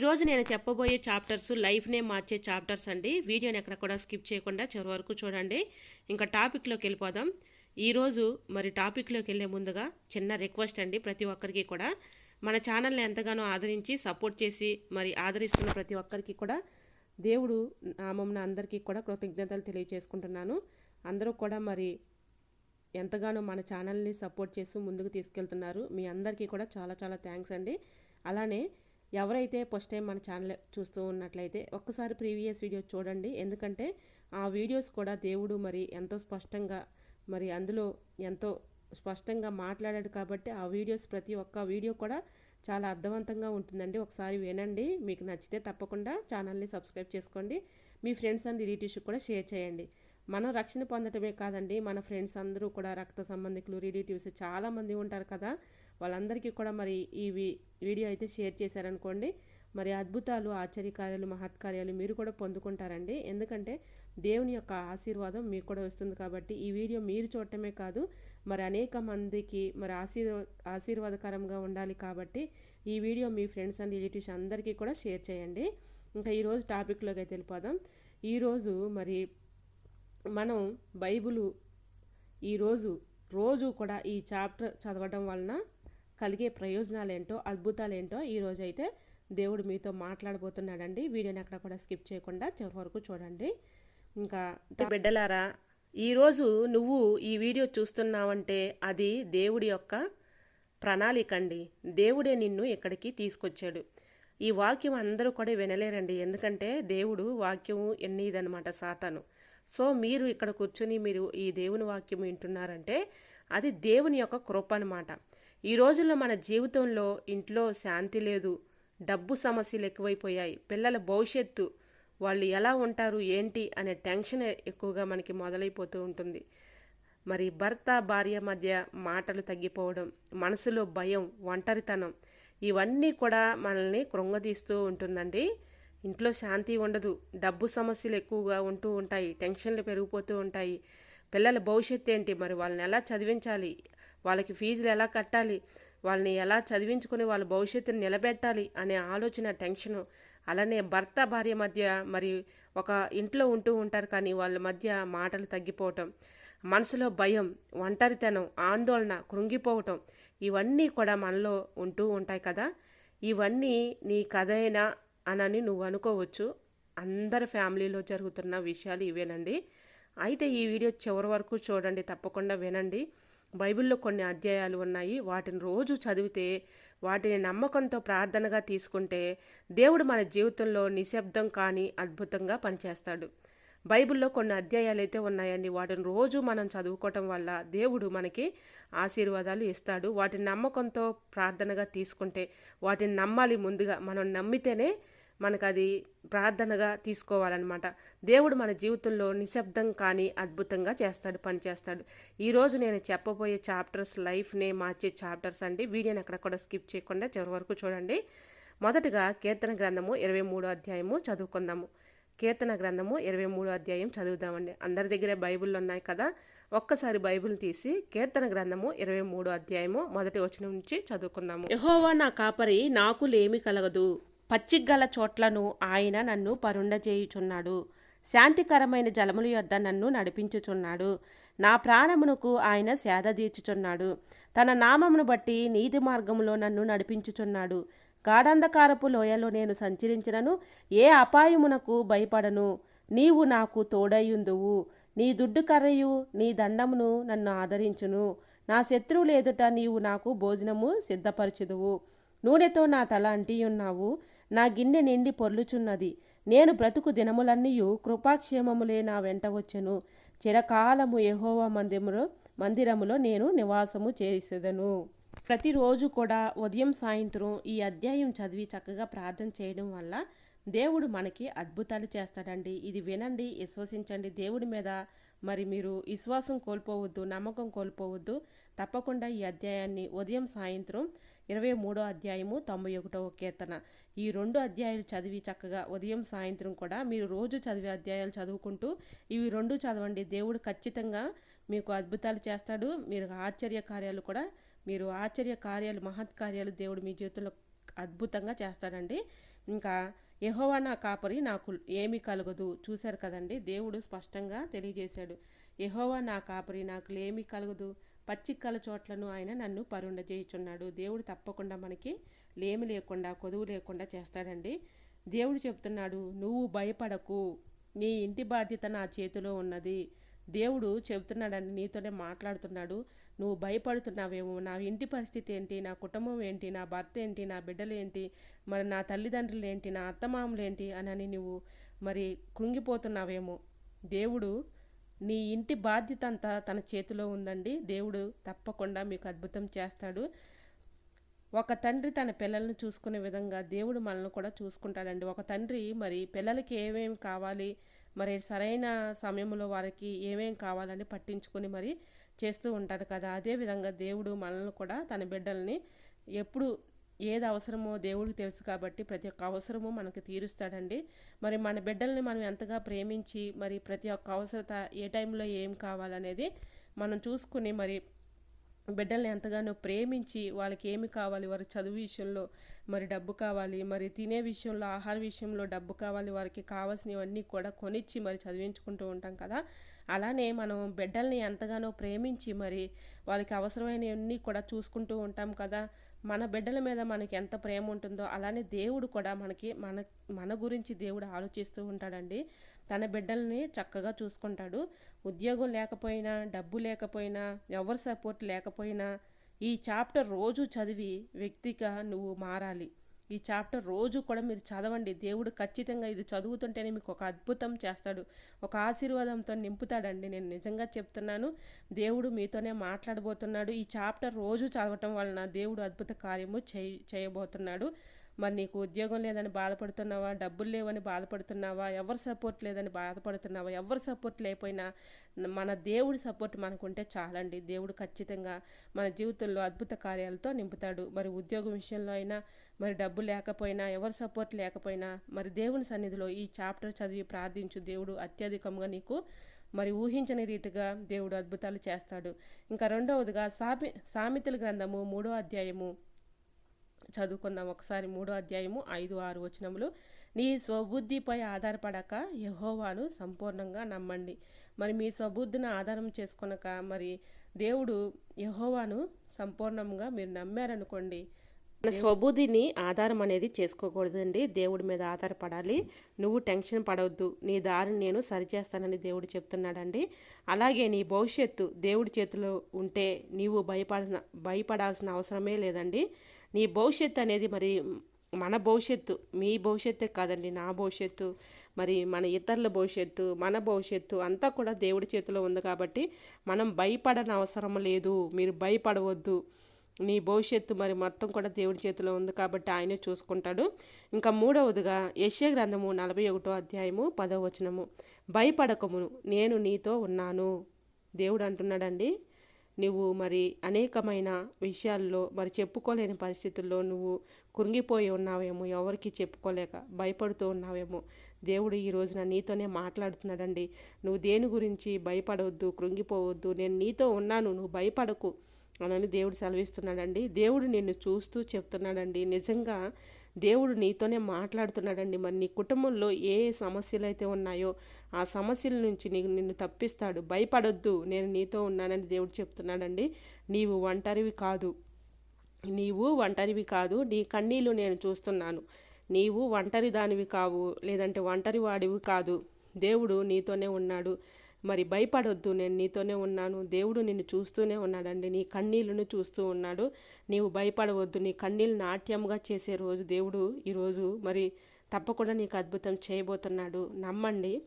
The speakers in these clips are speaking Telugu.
ఈరోజు నేను చెప్పబోయే చాప్టర్స్ లైఫ్నే మార్చే చాప్టర్స్ అండి. వీడియోని ఎక్కడ కూడా స్కిప్ చేయకుండా చివరి వరకు చూడండి. ఇంకా టాపిక్లోకి వెళ్ళిపోదాం. ఈరోజు మరి టాపిక్లోకి వెళ్ళే ముందుగా చిన్న రిక్వెస్ట్ అండి ప్రతి ఒక్కరికి కూడా. మన ఛానల్ని ఎంతగానో ఆదరించి సపోర్ట్ చేసి మరి ఆదరిస్తున్న ప్రతి ఒక్కరికి కూడా దేవుడు నామంన అందరికీ కూడా కృతజ్ఞతలు తెలియజేసుకుంటున్నాను అందరూ కూడా మరి ఎంతగానో మన ఛానల్ని సపోర్ట్ చేస్తూ ముందుకు తీసుకెళ్తున్నారు. మీ అందరికీ కూడా చాలా చాలా థ్యాంక్స్ అండి. అలానే ఎవరైతే ఫస్ట్ టైం మన ఛానల్ చూస్తూ ఉన్నట్లయితే ఒక్కసారి ప్రీవియస్ వీడియో చూడండి. ఎందుకంటే ఆ వీడియోస్ కూడా దేవుడు మరి ఎంతో స్పష్టంగా మరి అందులో ఎంతో స్పష్టంగా మాట్లాడాడు కాబట్టి ఆ వీడియోస్ ప్రతి ఒక్క వీడియో కూడా చాలా అర్థవంతంగా ఉంటుందండి. ఒకసారి వినండి. మీకు నచ్చితే తప్పకుండా ఛానల్ని సబ్స్క్రైబ్ చేసుకోండి. మీ ఫ్రెండ్స్ అండ్ రిలేటివ్స్కి కూడా షేర్ చేయండి. మనం రక్షణ పొందటమే కాదండి మన ఫ్రెండ్స్ అందరూ కూడా రక్త సంబంధికులు రిలేటివ్స్ చాలామంది ఉంటారు కదా. వాళ్ళందరికీ కూడా మరి ఈ వీడియో అయితే షేర్ చేశారనుకోండి. మరి అద్భుతాలు ఆశ్చర్యకార్యాలు మహత్కార్యాలు మీరు కూడా పొందుకుంటారండి. ఎందుకంటే దేవుని యొక్క ఆశీర్వాదం మీకు కూడా వస్తుంది కాబట్టి ఈ వీడియో మీరు చూడటమే కాదు మరి అనేక మందికి మరి ఆశీర్వా ఆశీర్వాదకరంగా ఉండాలి కాబట్టి ఈ వీడియో మీ ఫ్రెండ్స్ అండ్ రిలేటివ్స్ అందరికీ కూడా షేర్ చేయండి. ఇంకా ఈరోజు టాపిక్లోకి అయితే వెళ్ళిపోదాం. ఈరోజు మరి మనం బైబులు ఈరోజు రోజు కూడా ఈ చాప్టర్ చదవడం వలన కలిగే ప్రయోజనాలు ఏంటో అద్భుతాలు ఏంటో ఈరోజు అయితే దేవుడు మీతో మాట్లాడబోతున్నాడండి. వీడియోని అక్కడ కూడా స్కిప్ చేయకుండా చివరి వరకు చూడండి. ఇంకా బిడ్డలారా ఈరోజు నువ్వు ఈ వీడియో చూస్తున్నావంటే అది దేవుడి యొక్క ప్రణాళిక అండి దేవుడే నిన్ను ఇక్కడికి తీసుకొచ్చాడు. ఈ వాక్యం అందరూ కూడా వినలేరండి. ఎందుకంటే దేవుడు వాక్యం ఎన్నిదనమాట సాతాను. సో మీరు ఇక్కడ కూర్చొని మీరు ఈ దేవుని వాక్యం వింటున్నారంటే అది దేవుని యొక్క కృప అనమాట ఈ రోజుల్లో మన జీవితంలో ఇంట్లో శాంతి లేదు డబ్బు సమస్యలు ఎక్కువైపోయాయి పిల్లల భవిష్యత్తు వాళ్ళు ఎలా ఉంటారు ఏంటి అనే టెన్షన్ ఎక్కువగా మనకి మొదలైపోతూ ఉంటుంది. మరి భర్త భార్య మధ్య మాటలు తగ్గిపోవడం మనసులో భయం ఒంటరితనం ఇవన్నీ కూడా మనల్ని కృంగదీస్తూ ఉంటుందండి. ఇంట్లో శాంతి ఉండదు. డబ్బు సమస్యలు ఎక్కువగా ఉంటూ ఉంటాయి. టెన్షన్లు పెరిగిపోతూ ఉంటాయి. పిల్లల భవిష్యత్తు ఏంటి? మరి వాళ్ళని ఎలా చదివించాలి? వాళ్ళకి ఫీజులు ఎలా కట్టాలి? వాళ్ళని ఎలా చదివించుకొని వాళ్ళ భవిష్యత్తుని నిలబెట్టాలి అనే ఆలోచన టెన్షను అలానే భర్త భార్య మధ్య మరి ఒక ఇంట్లో ఉంటూ ఉంటారు కానీ వాళ్ళ మధ్య మాటలు తగ్గిపోవటం మనసులో భయం ఒంటరితనం ఆందోళన కృంగిపోవటం ఇవన్నీ కూడా మనలో ఉంటూ ఉంటాయి కదా? ఇవన్నీ నీ కథ అయినా అనని నువ్వు అనుకోవచ్చు. అందరి ఫ్యామిలీలో జరుగుతున్న విషయాలు ఇవేనండి. అయితే ఈ వీడియో చివరి వరకు చూడండి తప్పకుండా వినండి. బైబిల్లో కొన్ని అధ్యాయాలు ఉన్నాయి. వాటిని రోజు చదివితే వాటిని నమ్మకంతో ప్రార్థనగా తీసుకుంటే దేవుడు మన జీవితంలో నిశ్శబ్దం కానీ అద్భుతంగా పనిచేస్తాడు. బైబిల్లో కొన్ని అధ్యాయాలు అయితే ఉన్నాయండి. వాటిని రోజు మనం చదువుకోవటం వల్ల దేవుడు మనకి ఆశీర్వాదాలు ఇస్తాడు. వాటిని నమ్మకంతో ప్రార్థనగా తీసుకుంటే వాటిని నమ్మాలి ముందుగా. మనం నమ్మితేనే మనకు అది ప్రార్థనగా తీసుకోవాలన్నమాట. దేవుడు మన జీవితంలో నిశ్శబ్దం కానీ అద్భుతంగా చేస్తాడు పని చేస్తాడు. ఈరోజు నేను చెప్పబోయే చాప్టర్స్ లైఫ్నే మార్చే చాప్టర్స్ అండి. వీడియోని అక్కడ కూడా స్కిప్ చేయకుండా చివరి వరకు చూడండి. మొదటగా కీర్తన గ్రంథము ఇరవై మూడో అధ్యాయము చదువుకుందాము. కీర్తన గ్రంథము ఇరవై మూడో అధ్యాయం చదువుదామండి. అందరి దగ్గరే బైబిల్ ఉన్నాయి కదా. ఒక్కసారి బైబిల్ తీసి కీర్తన గ్రంథము ఇరవై మూడో అధ్యాయము మొదటి వచనం నుంచి చదువుకుందాము. యహోవా నా కాపరి నాకు లేమి కలగదు. పచ్చిగల చోట్లను ఆయన నన్ను పరుండజేయుచున్నాడు. శాంతికరమైన జలముల యొద్ద నన్ను నడిపించుచున్నాడు. నా ప్రాణమునకు ఆయన సేద తీర్చుచున్నాడు. తన నామమును బట్టి నీతి మార్గములో నన్ను నడిపించుచున్నాడు. గాఢంధకారపు లోయలో నేను సంచరించినను. ఏ అపాయమునకు భయపడను. నీవు నాకు తోడయ్యుందువు. నీ దుడ్డు కర్రయు నీ దండమును నన్ను ఆదరించును. నా శత్రువులు ఎదుట నీవు నాకు భోజనము సిద్ధపరచుదువు. నూనెతో నా తల అంటియున్నావు. నా గిన్నె నిండి పొర్లుచున్నది. నేను బ్రతుకు దినములన్నీయు కృపాక్షేమములే నా వెంట వచ్చెను. చిరకాలము యహోవ మందిరములో మందిరములో నేను నివాసము చేసేదను. ప్రతిరోజు కూడా ఉదయం సాయంత్రం ఈ అధ్యాయం చదివి చక్కగా ప్రార్థన చేయడం వల్ల దేవుడు మనకి అద్భుతాలు చేస్తాడండి. ఇది వినండి విశ్వసించండి. దేవుడి మీద మరి మీరు విశ్వాసం కోల్పోవద్దు నమ్మకం కోల్పోవద్దు. తప్పకుండా ఈ అధ్యాయాన్ని ఉదయం సాయంత్రం ఇరవై మూడో అధ్యాయము తొంభై ఒకటో కీర్తన. ఈ రెండు అధ్యాయాలు చదివి చక్కగా ఉదయం సాయంత్రం కూడా మీరు రోజు చదివే అధ్యాయాలు చదువుకుంటూ ఇవి రెండు చదవండి. దేవుడు ఖచ్చితంగా మీకు అద్భుతాలు చేస్తాడు. మీరు ఆశ్చర్య కార్యాలు కూడా మీరు ఆశ్చర్య కార్యాలు మహత్ కార్యాలు దేవుడు మీ జీవితంలో అద్భుతంగా చేస్తాడండి. ఇంకా యహోవా నా కాపరి నాకు ఏమి కలగదు. చూశారు కదండి? దేవుడు స్పష్టంగా తెలియజేశాడు. యహోవా నా కాపరి నాకు ఏమీ కలగదు. పచ్చిక్కల చోట్లను ఆయన నన్ను పరుండ చేయుచున్నాడు దేవుడు తప్పకుండా మనకి లేమి లేకుండా కొదువు లేకుండా చేస్తాడండి. దేవుడు చెప్తున్నాడు నువ్వు భయపడకు. నీ ఇంటి బాధ్యత నా చేతిలో ఉన్నది. దేవుడు చెబుతున్నాడండి నీతోనే మాట్లాడుతున్నాడు. నువ్వు భయపడుతున్నావేమో నా ఇంటి పరిస్థితి ఏంటి? నా కుటుంబం ఏంటి? నా భర్త ఏంటి? నా బిడ్డలు ఏంటి? మరి నా తల్లిదండ్రులు ఏంటి? నా అత్తమామలు ఏంటి? అని నువ్వు మరి కృంగిపోతున్నావేమో. దేవుడు నీ ఇంటి బాధ్యత అంతా తన చేతిలో ఉందండి. దేవుడు తప్పకుండా మీకు అద్భుతం చేస్తాడు. ఒక తండ్రి తన పిల్లలను చూసుకునే విధంగా దేవుడు మనల్ని కూడా చూసుకుంటాడండి. ఒక తండ్రి మరి పిల్లలకి ఏమేమి కావాలి మరి సరైన సమయంలో వారికి ఏమేం కావాలని పట్టించుకొని మరి చేస్తూ ఉంటాడు కదా. అదేవిధంగా దేవుడు మనల్ని కూడా తన బిడ్డల్ని ఎప్పుడు ఏది అవసరమో దేవుడికి తెలుసు కాబట్టి ప్రతి ఒక్క అవసరము మనకు తీరుస్తాడండి. మరి మన బిడ్డల్ని మనం ఎంతగా ప్రేమించి మరి ప్రతి ఒక్క అవసరత ఏ టైంలో ఏం కావాలనేది మనం చూసుకుని మరి బిడ్డల్ని ఎంతగానో ప్రేమించి వాళ్ళకి ఏమి కావాలి వారి చదువు విషయంలో మరి డబ్బు కావాలి మరి తినే విషయంలో ఆహార విషయంలో డబ్బు కావాలి వారికి కావాల్సినవన్నీ కూడా కొనిచ్చి మరి చదివించుకుంటూ ఉంటాం కదా. అలానే మనం బిడ్డల్ని ఎంతగానో ప్రేమించి మరి వాళ్ళకి అవసరమైనవన్నీ కూడా చూసుకుంటూ ఉంటాం కదా. మన బిడ్డల మీద మనకి ఎంత ప్రేమ ఉంటుందో అలానే దేవుడు కూడా మనకి మన మన గురించి దేవుడు ఆలోచిస్తూ ఉంటాడండి. తన బిడ్డల్ని చక్కగా చూసుకుంటాడు. ఉద్యోగం లేకపోయినా డబ్బు లేకపోయినా ఎవరి సపోర్ట్ లేకపోయినా ఈ చాప్టర్ రోజు చదివి వ్యక్తిగా నువ్వు మారాలి. ఈ చాప్టర్ రోజు కూడా మీరు చదవండి. దేవుడు ఖచ్చితంగా ఇది చదువుతుంటేనే మీకు ఒక అద్భుతం చేస్తాడు. ఒక ఆశీర్వాదంతో నింపుతాడండి. నేను నిజంగా చెప్తున్నాను దేవుడు మీతోనే మాట్లాడబోతున్నాడు. ఈ చాప్టర్ రోజు చదవటం వలన దేవుడు అద్భుత కార్యము చేయ చేయబోతున్నాడు. మరి నీకు ఉద్యోగం లేదని బాధపడుతున్నావా? డబ్బులు లేవని బాధపడుతున్నావా? ఎవరు సపోర్ట్ లేదని బాధపడుతున్నావా? ఎవరు సపోర్ట్ లేకపోయినా మన దేవుడి సపోర్ట్ మనకుంటే చాలండి. దేవుడు ఖచ్చితంగా మన జీవితంలో అద్భుత కార్యాలతో నింపుతాడు. మరి ఉద్యోగం విషయంలో అయినా మరి డబ్బు లేకపోయినా ఎవరి సపోర్ట్ లేకపోయినా మరి దేవుని సన్నిధిలో ఈ చాప్టర్ చదివి ప్రార్థించు దేవుడు అత్యధికంగా నీకు మరి ఊహించని రీతిగా దేవుడు అద్భుతాలు చేస్తాడు. ఇంకా రెండవదిగా సామి సామెతల గ్రంథము మూడో అధ్యాయము చదువుకుందాం. ఒకసారి మూడో అధ్యాయము ఐదు ఆరు వచనములు. నీ స్వబుద్ధిపై ఆధారపడక యహోవాను సంపూర్ణంగా నమ్మండి. మరి మీ స్వబుద్ధిని ఆధారం చేసుకొనక మరి దేవుడు యహోవాను సంపూర్ణంగా మీరు నమ్మారనుకోండి మన స్వబుద్ధిని ఆధారం అనేది చేసుకోకూడదండి. దేవుడి మీద ఆధారపడాలి. నువ్వు టెన్షన్ పడవద్దు నీ దారిని నేను సరిచేస్తానని దేవుడు చెప్తున్నాడండి. అలాగే నీ భవిష్యత్తు దేవుడి చేతిలో ఉంటే నీవు భయపడాల్సిన భయపడాల్సిన అవసరమే లేదండి. నీ భవిష్యత్తు అనేది మరి మన భవిష్యత్తు మీ భవిష్యత్తే కాదండి నా భవిష్యత్తు. మరి మన ఇతరుల భవిష్యత్తు మన భవిష్యత్తు అంతా కూడా దేవుడి చేతిలో ఉంది కాబట్టి మనం భయపడని అవసరం లేదు. మీరు భయపడవద్దు. నీ భవిష్యత్తు మరి మొత్తం కూడా దేవుడి చేతిలో ఉంది కాబట్టి ఆయనే చూసుకుంటాడు. ఇంకా మూడవదిగా యశ్య గ్రంథము నలభై ఒకటో అధ్యాయము పదవ వచనము. భయపడకమును నేను నీతో ఉన్నాను. దేవుడు అంటున్నాడండి. నువ్వు మరి అనేకమైన విషయాల్లో మరి చెప్పుకోలేని పరిస్థితుల్లో నువ్వు కృంగిపోయి ఉన్నావేమో ఎవరికి చెప్పుకోలేక భయపడుతూ ఉన్నావేమో. దేవుడు ఈ రోజున నీతోనే మాట్లాడుతున్నాడండి. నువ్వు దేని గురించి భయపడవద్దు కృంగిపోవద్దు. నేను నీతో ఉన్నాను నువ్వు భయపడకు అనని దేవుడు సెలవిస్తున్నాడండి. దేవుడు నిన్ను చూస్తూ చెప్తున్నాడండి. నిజంగా దేవుడు నీతోనే మాట్లాడుతున్నాడండి. మరి నీ కుటుంబంలో ఏ సమస్యలు అయితే ఉన్నాయో ఆ సమస్యల నుంచి నీకు నిన్ను తప్పిస్తాడు. భయపడొద్దు. నేను నీతో ఉన్నానని దేవుడు చెప్తున్నాడండి. నీవు ఒంటరివి కాదు. నీవు ఒంటరివి కాదు. నీ కన్నీళ్ళు నేను చూస్తున్నాను. నీవు ఒంటరి దానివి కావు. లేదంటే ఒంటరి వాడివి కాదు. దేవుడు నీతోనే ఉన్నాడు. మరి భయపడొద్దు నేను నీతోనే ఉన్నాను దేవుడు నిన్ను చూస్తూనే ఉన్నాడండి నీ కన్నీళ్ళను చూస్తూ ఉన్నాడు. నీవు భయపడవద్దు నీ కన్నీళ్ళు నాట్యంగా చేసే రోజు దేవుడు ఈరోజు మరి తప్పకుండా నీకు అద్భుతం చేయబోతున్నాడు. నమ్మండి.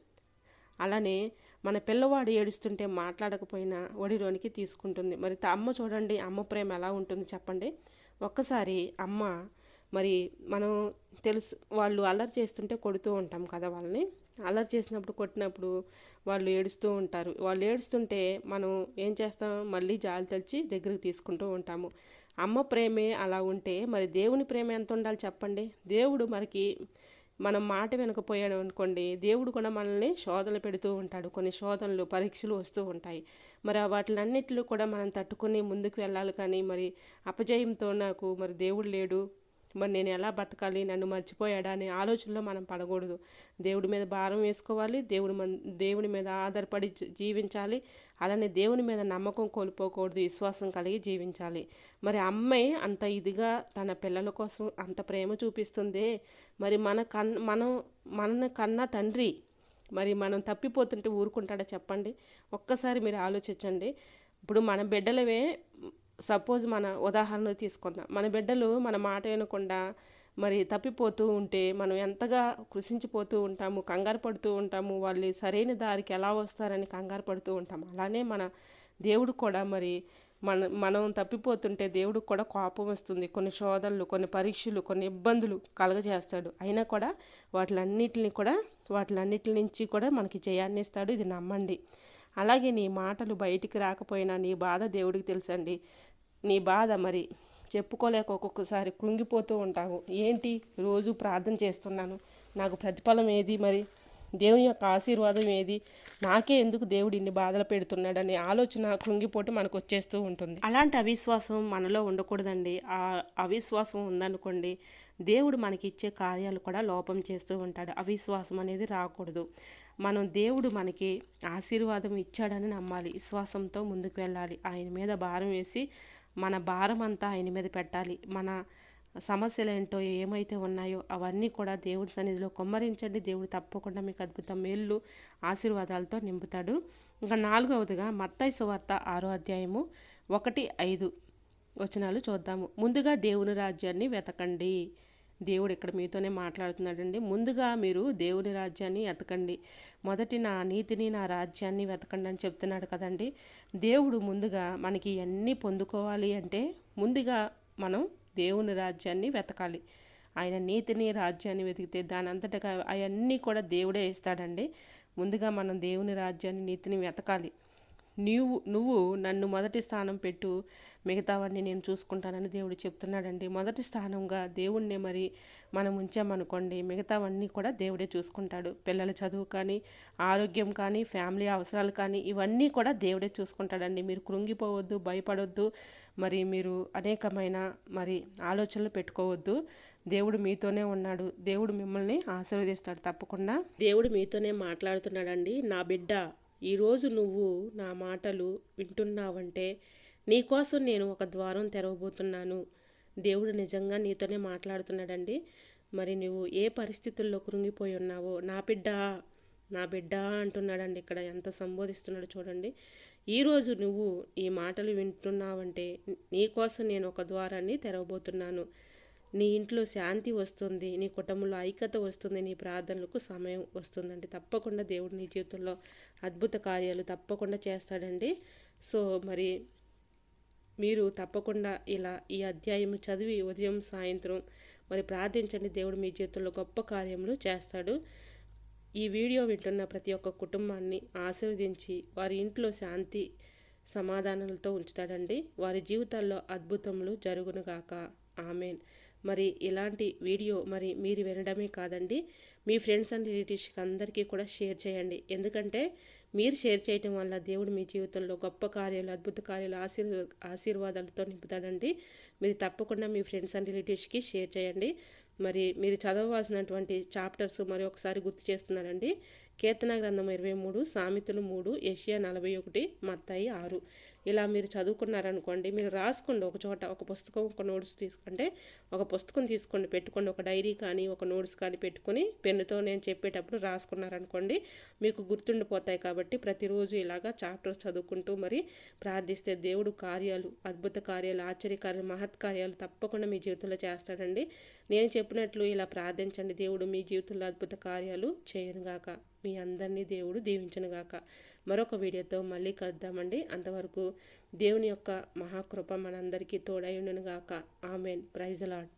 అలానే మన పిల్లవాడు ఏడుస్తుంటే మాట్లాడకపోయినా ఒడిలోనికి తీసుకుంటుంది. మరి అమ్మ చూడండి అమ్మ ప్రేమ ఎలా ఉంటుంది చెప్పండి. ఒక్కసారి అమ్మ మరి మనం తెలుసు వాళ్ళు అల్లరి చేస్తుంటే కొడుతూ ఉంటాం కదా వాళ్ళని. అల్లరి చేసినప్పుడు కొట్టినప్పుడు వాళ్ళు ఏడుస్తూ ఉంటారు. వాళ్ళు ఏడుస్తుంటే మనం ఏం చేస్తాం? మళ్ళీ జాలి తలిచి దగ్గరికి తీసుకుంటూ ఉంటాము. అమ్మ ప్రేమే అలా ఉంటే మరి దేవుని ప్రేమ ఎంత ఉండాలి చెప్పండి? దేవుడు మనకి మనం మాట వినకపోయాడు అనుకోండి దేవుడు కూడా మనల్ని శోధనలు పెడుతూ ఉంటాడు. కొన్ని శోధనలు పరీక్షలు వస్తూ ఉంటాయి. మరి వాటిలన్నిటిలో కూడా మనం తట్టుకుని ముందుకు వెళ్ళాలి కానీ మరి అపజయంతో నాకు మరి దేవుడు లేడు. మరి నేను ఎలా బతకాలి? నన్ను మర్చిపోయాడా? అనే ఆలోచనలో మనం పడకూడదు. దేవుడి మీద భారం వేసుకోవాలి. దేవుడి మన దేవుని మీద ఆధారపడి జీవించాలి. అలానే దేవుని మీద నమ్మకం కోల్పోకూడదు. విశ్వాసం కలిగి జీవించాలి. మరి అమ్మాయి అంత ఇదిగా తన పిల్లల కోసం అంత ప్రేమ చూపిస్తుంది. మరి మన కన్ మనం మన కన్నా తండ్రి మరి మనం తప్పిపోతుంటే ఊరుకుంటాడా చెప్పండి? ఒక్కసారి మీరు ఆలోచించండి. ఇప్పుడు మన బిడ్డలవే సపోజ్ మన ఉదాహరణ తీసుకుందాం. మన బిడ్డలు మన మాట వినకుండా మరి తప్పిపోతూ ఉంటే మనం ఎంతగా కృషించిపోతూ ఉంటాము కంగారు పడుతూ ఉంటాము వాళ్ళు సరైన దారికి ఎలా వస్తారని కంగారు పడుతూ ఉంటాము. అలానే మన దేవుడు కూడా మరి మన మనం తప్పిపోతుంటే దేవుడికి కూడా కోపం వస్తుంది. కొన్ని శోధనలు కొన్ని పరీక్షలు కొన్ని ఇబ్బందులు కలగజేస్తాడు. అయినా కూడా వాటిలన్నిటిని కూడా వాటిలన్నిటి నుంచి కూడా మనకి జయాన్ని ఇస్తాడు ఇది నమ్మండి. అలాగే నీ మాటలు బయటికి రాకపోయినా నీ బాధ దేవుడికి తెలుసండి. నీ బాధ మరి చెప్పుకోలేక ఒక్కొక్కసారి కృంగిపోతూ ఉంటావు. ఏంటి? రోజు ప్రార్థన చేస్తున్నాను. నాకు ప్రతిఫలం ఏది మరి? దేవుని యొక్క ఆశీర్వాదం ఏది? నాకే ఎందుకు దేవుడు ఇన్ని బాధలు పెడుతున్నాడనే ఆలోచన కృంగిపోటు మనకు వచ్చేస్తూ ఉంటుంది. అలాంటి అవిశ్వాసం మనలో ఉండకూడదండి. ఆ అవిశ్వాసం ఉందనుకోండి దేవుడు మనకి ఇచ్చే కార్యాలు కూడా లోపం చేస్తూ ఉంటాడు. అవిశ్వాసం అనేది రాకూడదు. మనం దేవుడు మనకి ఆశీర్వాదం ఇచ్చాడని నమ్మాలి. విశ్వాసంతో ముందుకు వెళ్ళాలి. ఆయన మీద భారం వేసి మన భారం అంతా ఆయన మీద పెట్టాలి. మన సమస్యలు ఏంటో ఏమైతే ఉన్నాయో అవన్నీ కూడా దేవుడి సన్నిధిలో కొమ్మరించండి. దేవుడు తప్పకుండా మీకు అద్భుతం మేళ్ళు ఆశీర్వాదాలతో నింపుతాడు. ఇంకా నాలుగవదిగా మత్తాయి సువార్త ఆరో అధ్యాయము ఒకటి ఐదు వచనాలు చూద్దాము. ముందుగా దేవుని రాజ్యాన్ని వెతకండి. దేవుడు ఇక్కడ మీతోనే మాట్లాడుతున్నాడండి. ముందుగా మీరు దేవుని రాజ్యాన్ని వెతకండి. మొదటి నా నీతిని నా రాజ్యాన్ని వెతకండి అని చెప్తున్నాడు కదండి. దేవుడు ముందుగా మనకి అన్నీ పొందుకోవాలి అంటే ముందుగా మనం దేవుని రాజ్యాన్ని వెతకాలి. ఆయన నీతిని రాజ్యాన్ని వెతికితే దాని అంతటా అవన్నీ కూడా దేవుడే ఇస్తాడండి. ముందుగా మనం దేవుని రాజ్యాన్ని నీతిని వెతకాలి. నీవు నువ్వు నన్ను మొదటి స్థానం పెట్టు. మిగతావన్నీ నేను చూసుకుంటానని దేవుడు చెప్తున్నాడండి. మొదటి స్థానంగా దేవుణ్ణే మరి మనం ఉంచామనుకోండి మిగతావన్నీ కూడా దేవుడే చూసుకుంటాడు. పిల్లల చదువు కానీ ఆరోగ్యం కానీ ఫ్యామిలీ అవసరాలు కానీ ఇవన్నీ కూడా దేవుడే చూసుకుంటాడండి. మీరు కృంగిపోవద్దు భయపడొద్దు మరి మీరు అనేకమైన మరి ఆలోచనలు పెట్టుకోవద్దు. దేవుడు మీతోనే ఉన్నాడు. దేవుడు మిమ్మల్ని ఆశీర్వదిస్తాడు తప్పకుండా. దేవుడు మీతోనే మాట్లాడుతున్నాడండి. నా బిడ్డ ఈరోజు నువ్వు నా మాటలు వింటున్నావంటే నీకోసం నేను ఒక ద్వారం తెరవబోతున్నాను. దేవుడు నిజంగా నీతోనే మాట్లాడుతున్నాడండి. మరి నువ్వు ఏ పరిస్థితుల్లో కృంగిపోయి ఉన్నావో? నా బిడ్డ నా బిడ్డ అంటున్నాడండి ఇక్కడ ఎంత సంబోధిస్తున్నాడు చూడండి. ఈరోజు నువ్వు ఈ మాటలు వింటున్నావంటే నీకోసం నేను ఒక ద్వారాన్ని తెరవబోతున్నాను. నీ ఇంట్లో శాంతి వస్తుంది నీ కుటుంబంలో ఐక్యత వస్తుంది నీ ప్రార్థనలకు సమయం వస్తుందండి. తప్పకుండా దేవుడు నీ జీవితంలో అద్భుత కార్యాలు తప్పకుండా చేస్తాడండి. సో మరి మీరు తప్పకుండా ఇలా ఈ అధ్యాయం చదివి ఉదయం సాయంత్రం మరి ప్రార్థించండి. దేవుడు మీ జీవితంలో గొప్ప కార్యములు చేస్తాడు. ఈ వీడియో వింటున్న ప్రతి ఒక్క కుటుంబాన్ని ఆశీర్వదించి వారి ఇంట్లో శాంతి సమాధానాలతో ఉంచుతాడండి. వారి జీవితాల్లో అద్భుతములు జరుగునుగాక. ఆమెన్. మరి ఇలాంటి వీడియో మరి మీరు వినడమే కాదండి. మీ ఫ్రెండ్స్ అండ్ రిలేటివ్స్కి అందరికీ కూడా షేర్ చేయండి. ఎందుకంటే మీరు షేర్ చేయటం వల్ల దేవుడు మీ జీవితంలో గొప్ప కార్యాలు అద్భుత కార్యాలు ఆశీర్వ ఆశీర్వాదాలతో నింపుతాడండి. మీరు తప్పకుండా మీ ఫ్రెండ్స్ అండ్ రిలేటివ్స్కి షేర్ చేయండి. మరి మీరు చదవవలసినటువంటి చాప్టర్స్ మరి ఒకసారి గుర్తు చేస్తున్నారండి కీర్తన గ్రంథం ఇరవై మూడు సామెతలు మూడు ఏషియా నలభై ఒకటి మత్తాయి ఆరు. ఇలా మీరు చదువుకున్నారనుకోండి మీరు రాసుకోండి ఒక చోట ఒక పుస్తకం ఒక నోట్స్ తీసుకుంటే ఒక పుస్తకం తీసుకోండి పెట్టుకోండి ఒక డైరీ కానీ ఒక నోట్స్ కానీ పెట్టుకొని పెన్నుతో నేను చెప్పేటప్పుడు రాసుకున్నారనుకోండి మీకు గుర్తుండిపోతాయి కాబట్టి ప్రతిరోజు ఇలాగా చాప్టర్స్ చదువుకుంటూ మరి ప్రార్థిస్తే దేవుడు కార్యాలు అద్భుత కార్యాలు ఆశ్చర్యకార్యాలు మహత్కార్యాలు తప్పకుండా మీ జీవితంలో చేస్తాడండి. నేను చెప్పినట్లు ఇలా ప్రార్థించండి దేవుడు మీ జీవితంలో అద్భుత కార్యాలు చేయనుగాక మీ అందరినీ దేవుడు దీవించనుగాక. మరొక వీడియోతో మళ్ళీ కలుద్దామండి. అంతవరకు దేవుని యొక్క మహాకృప మనందరికీ తోడై ఉండునుగాక. ఆమెన్. Praise lord